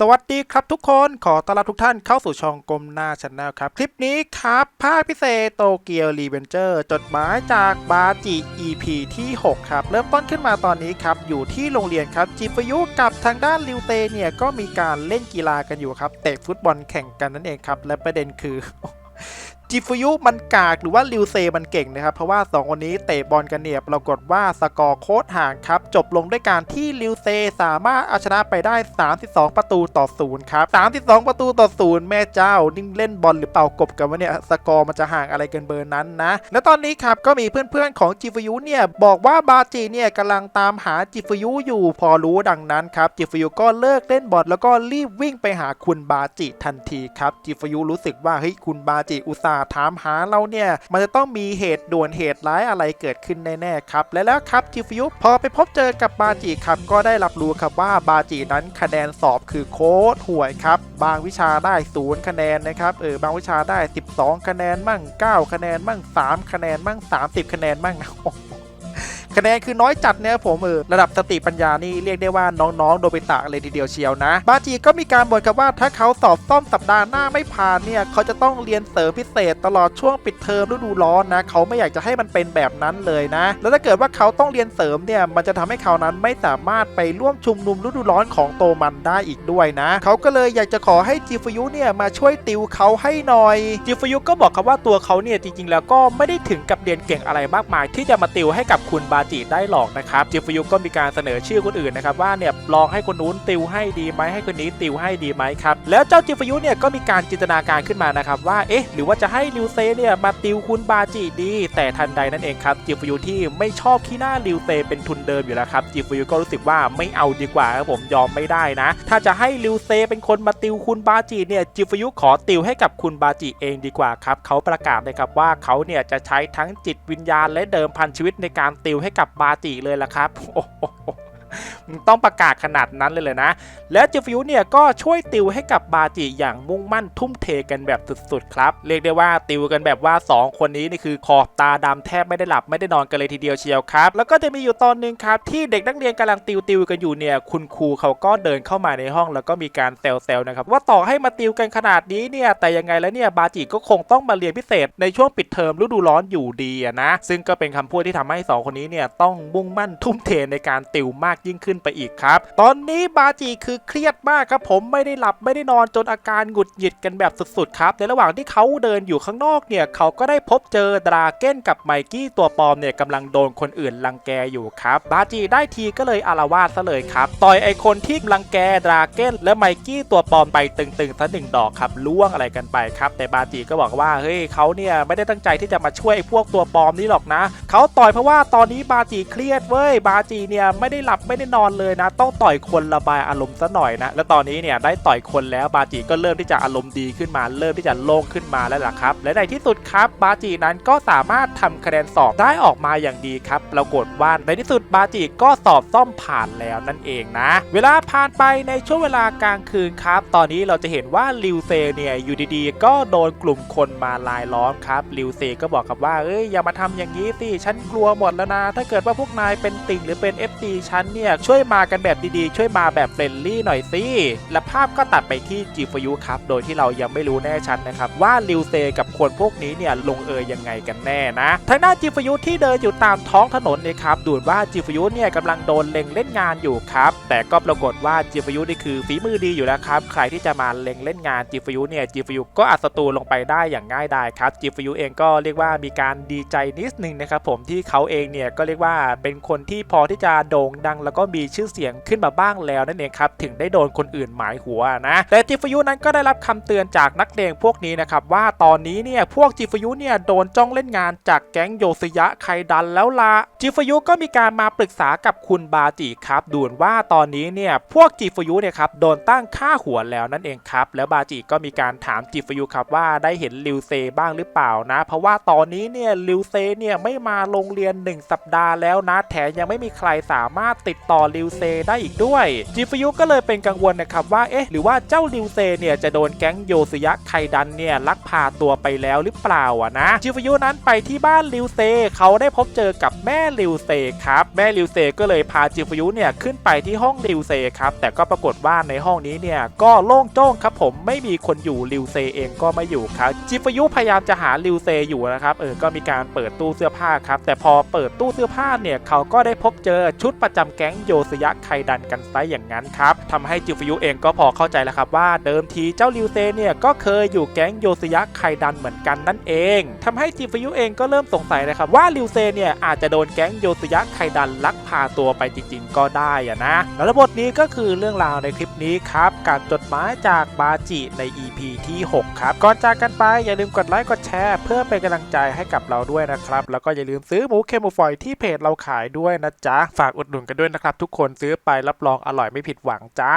สวัสดีครับทุกคนขอต้อนรับทุกท่านเข้าสู่ช่องกลมหน้าชแนลครับ คลิปนี้ครับ ภาคพิเศษโตเกียวรีเวนเจอร์ จดหมายจากบาจิ EP ที่ 6 ครับ เริ่มต้นขึ้นมาตอนนี้ครับ อยู่ที่โรงเรียนครับ จิฟยุกับทางด้านริวเตเนี่ย ก็มีการเล่นกีฬากันอยู่ครับ เตะฟุตบอลแข่งกันนั่นเองครับ และประเด็นคือ จิฟุยุมันกากหรือว่าริวเซมันเก่งนะครับ เพราะว่า 2 คนนี้เตะบอลกันเนี่ยปรากฏว่าสกอร์โค้ดห่างครับ จบลงด้วยการที่ริวเซสามารถเอาชนะไปได้ 32 ประตูต่อศูนย์ครับ 32 ประตูต่อศูนย์แม่เจ้านิ่งเล่นบอลหรือเป่ากบกันวะเนี่ยสกอร์มันจะห่างอะไรกันเบอร์นั้นนะและตอนนี้ครับก็มีเพื่อนๆของจิฟุยุเนี่ยบอกว่าบาจิเนี่ยกำลังตามหาจิฟุยุอยู่พอรู้ดังนั้นครับจิฟุยุก็เลิกเล่นบอลแล้วก็รีบวิ่งไปหาคุณบาจิทันทีครับจิฟุยุรู้สึกว่าเฮ้ยคุณบาจิอุตส่าหถามหาเราเนี่ย มันจะต้องมีเหตุด่วนเหตุร้ายอะไรเกิดขึ้นแน่ๆครับ และแล้วครับจิฟุยุพอไปพบเจอกับบาจิครับก็ได้รับรู้ครับว่าบาจินั้นคะแนนสอบคือโค้ดห่วยครับ บางวิชาได้ศูนย์คะแนนนะครับเออบางวิชาได้ 12 คะแนนมั่ง 9 คะแนนมั่ง 3 คะแนนมั่ง 30 คะแนนมั่งนะ คะแนนคือน้อยจัดเนี่ยผมเออระดับสติปัญญานี่เรียกได้ว่าน้องๆโดบิตะเลยทีเดียวเชียวนะ บาจิก็มีการบ่นกับว่าถ้าเขาสอบซ่อมสัปดาห์หน้าไม่ผ่านเนี่ยเขาจะต้องเรียนเสริมพิเศษตลอดช่วงปิดเทอมฤดูร้อนนะเขาไม่อยากจะให้มันเป็นแบบนั้นเลยนะ แล้วถ้าเกิดว่าเขาต้องเรียนเสริมเนี่ยมันจะทำให้เขานั้นไม่สามารถไปร่วมชุมนุมฤดูร้อนของโตมันได้อีกด้วยนะ เขาก็เลยอยากจะขอให้จิฟยุเนี่ยมาช่วยติวเขาให้หน่อย จิฟยุก็บอกครับว่าตัวเขาเนี่ยจริงๆ แล้วก็ไม่ได้ถึงกับเรียนเก่งอะไรมากมาย ที่จะมาติวให้กับคุณบาจิได้หรอกนะครับจิฟยุก็มีการเสนอชื่อคนอื่นนะครับว่าเนี่ยลองให้คนนู้นติวให้ดีไหมให้คนนี้ติวให้ดีไหมครับแล้วเจ้าจิฟยุเนี่ยก็มีการจินตนาการขึ้นมานะครับว่าเอ๊ะหรือว่าจะให้ริวเซเนี่ยมาติวคุณบาจิดี แต่ทันใดนั่นเองครับจิฟยุที่ไม่ชอบขี้หน้าริวเซเป็นทุนเดิมอยู่แล้วครับจิฟยุก็รู้สึกว่าไม่เอาดีกว่าครับผมยอมไม่ได้นะ ถ้าจะให้ริวเซเป็นคนมาติวคุณบาจิเนี่ยจิฟยุขอติวให้กับคุณบาจิเองดีกว่าครับเขาประกาศเลยครับว่าเขาเนี่ยจะใช้ทั้งจิตวิญญาณและเดิมพันชีวิตในการติวให้กับบาติเลยล่ะครับโอ้โห ต้องประกาศขนาดนั้นเลยเลยนะ แล้วจิฟิวเนี่ยก็ช่วยติวให้กับบาจิอย่างมุ่งมั่นทุ่มเทกันแบบสุดๆครับ เรียกได้ว่าติวกันแบบว่า 2 คนนี้นี่คือขอบตาดำแทบไม่ได้หลับไม่ได้นอนกันเลยทีเดียวเชียวครับ แล้วก็จะมีอยู่ตอนหนึงครับที่เด็กนักเรียนกำลังติวติวกันอยู่เนี่ยคุณครูเขาก็เดินเข้ามาในห้อง แล้วก็มีการแซวๆนะครับว่าต่อให้มาติวกันขนาดนี้เนี่ยแต่ยังไงแล้วเนี่ยบาจิก็คงต้องมาเรียนพิเศษ ในช่วงปิดเทอมฤดูร้อนอยู่ดีนะซึ่งก็เป็นคำพูดที่ทำให้สองคนนี้เนี่ยต้องมุ่งมั่นทุ่มเทในการติวมากยิ่งขึ้นไปอีกครับ ตอนนี้บาจิคือเครียดมากครับผมไม่ได้หลับไม่ได้นอนจนอาการหงุดหงิดกันแบบสุดๆครับในระหว่างที่เขาเดินอยู่ข้างนอกเนี่ยเขาก็ได้พบเจอดราเก้นกับไมกี้ตัวปลอมเนี่ยกำลังโดนคนอื่นรังแกอยู่ครับบาจิได้ทีก็เลยอารวาสซะเลยครับต่อยไอคนที่รังแกดราเก้นและไมกี้ตัวปลอมไปตึงๆซะหนึ่งดอกครับล่วงอะไรกันไปครับแต่บาจิก็บอกว่าเฮ้ยเขาเนี่ยไม่ได้ตั้งใจที่จะมาช่วยไอพวกตัวปลอมนี่หรอกนะเขาต่อยเพราะว่าตอนนี้บาจิเครียดเว้ยบาจิเนี่ยไม่ได้หลับไม่ได้นอนเลยนะ ต้องต่อยคนระบายอารมณ์ซะหน่อยนะ แล้วตอนนี้เนี่ยได้ต่อยคนแล้วบาจิก็เริ่มที่จะอารมณ์ดีขึ้นมา เริ่มที่จะโล่งขึ้นมาแล้วล่ะครับ และในที่สุดครับบาจินั้นก็สามารถทำคะแนนสอบได้ออกมาอย่างดีครับปรากฏว่าในที่สุดบาจิก็สอบซ่อมผ่านแล้วนั่นเองนะ เวลาผ่านไปในช่วงเวลากลางคืนครับ ตอนนี้เราจะเห็นว่าลิวเซเนี่ยอยู่ดีๆ ก็โดนกลุ่มคนมาลายล้อมครับลิวเซก็บอกกับว่าเอ้ยอย่ามาทำอย่างนี้สิฉันกลัวหมดแล้วนะ ถ้าเกิดว่าพวกนายเป็นติ่งหรือเป็น FT ฉันเนี่ยช่วยวยมากันแบบดีๆ ช่วยมาแบบเฟรนลี่หน่อยสิ และภาพก็ตัดไปที่จิฟยุครับ โดยที่เรายังไม่รู้แน่ชัดนะครับ ว่าลิวเซกับคนพวกนี้เนี่ยลงเอยยังไงกันแน่นะ ทางด้านจิฟยุที่เดินอยู่ตามท้องถนนเนี่ยครับดูเหมือนว่าจิฟยุเนี่ยกำลังโดนเล็งเล่นงานอยู่ครับ แต่ก็ปรากฏว่าจิฟยุนี่คือฝีมือดีอยู่แล้วครับ ใครที่จะมาเล็งเล่นงานจิฟยุเนี่ยจิฟยุก็อัดศัตรูลงไปได้อย่างง่ายดายครับจิฟยุเองก็เรียกว่ามีการดีใจนิดนึงนะครับผมที่เขาเองเนี่ยก็เรียกว่าเป็นคนที่พอที่จะโด่งดังแล้วก็มีชื่อเสียงขึ้นมาบ้างแล้วนั่นเองครับถึงได้โดนคนอื่นหมายหัวนะแต่จิฟยุนั้นก็ได้รับคำเตือนจากนักเลงพวกนี้นะครับว่าตอนนี้เนี่ยพวกจิฟยุเนี่ยโดนจ้องเล่นงานจากแก๊งโยสยะไคดันแล้วละจิฟยุก็มีการมาปรึกษากับคุณบาจิครับดูนว่าตอนนี้เนี่ยพวกจิฟยุเนี่ยครับโดนตั้งค่าหัวแล้วนั่นเองครับแล้วบาจิก็มีการถามจิฟยุครับว่าได้เห็นลิวเซบ้างหรือเปล่านะ เพราะว่าตอนนี้เนี่ยลิวเซเนี่ยไม่มาโรงเรียน 1 สัปดาห์แล้วนะแถมยังไม่มีใครสามารถติดต่อริวเซได้อีกด้วยจิฟยุก็เลยเป็นกังวลนะครับว่าเอ๊ะหรือว่าเจ้าริวเซเนี่ยจะโดนแก๊งโยสยะไคดันเนี่ยลักพาตัวไปแล้วหรือเปล่าอะนะจิฟยุนั้นไปที่บ้านริวเซเขาได้พบเจอกับแม่ริวเซครับแม่ริวเซก็เลยพาจิฟยุเนี่ยขึ้นไปที่ห้องริวเซครับแต่ก็ปรากฏว่าในห้องนี้เนี่ยก็โล่งโจ้งครับผมไม่มีคนอยู่ริวเซเองก็ไม่อยู่ครับจิฟยุพยายามจะหาริวเซอยู่นะครับเออก็มีการเปิดตู้เสื้อผ้าครับแต่พอเปิดตู้เสื้อผ้าเนี่ยเขาก็ได้พบเจอชุดประจำแก๊งโยสยะไคดันกันไซอย่างนั้นครับทำให้จิฟยุเองก็พอเข้าใจแล้วครับว่าเดิมทีเจ้าริวเซเนี่ยก็เคยอยู่แก๊งโยสยะไคดันเหมือนกันนั่นเองทำให้จิฟยุเองก็เริ่มสงสัยนะครับว่าริวเซเนี่ยอาจจะโดนแก๊งโยสยะไคดันลักพาตัวไปจริง ๆ ก็ได้อะนะและทั้งหมดนี้ก็คือเรื่องราวในคลิปนี้ครับการจดหมายจากบาจิใน EP ที่ 6 ครับ ก่อนจากกันไปอย่าลืมกดไลค์กดแชร์ เพื่อเป็นกำลังใจให้กับเราด้วยนะครับ แล้วก็อย่าลืมซื้อหมูเคมูฟอยที่เพจเราขายด้วยนะจ๊ะ ฝากอุดหนุนกันด้วยนะครับทุกคนซื้อไปรับรองอร่อยไม่ผิดหวังจ้า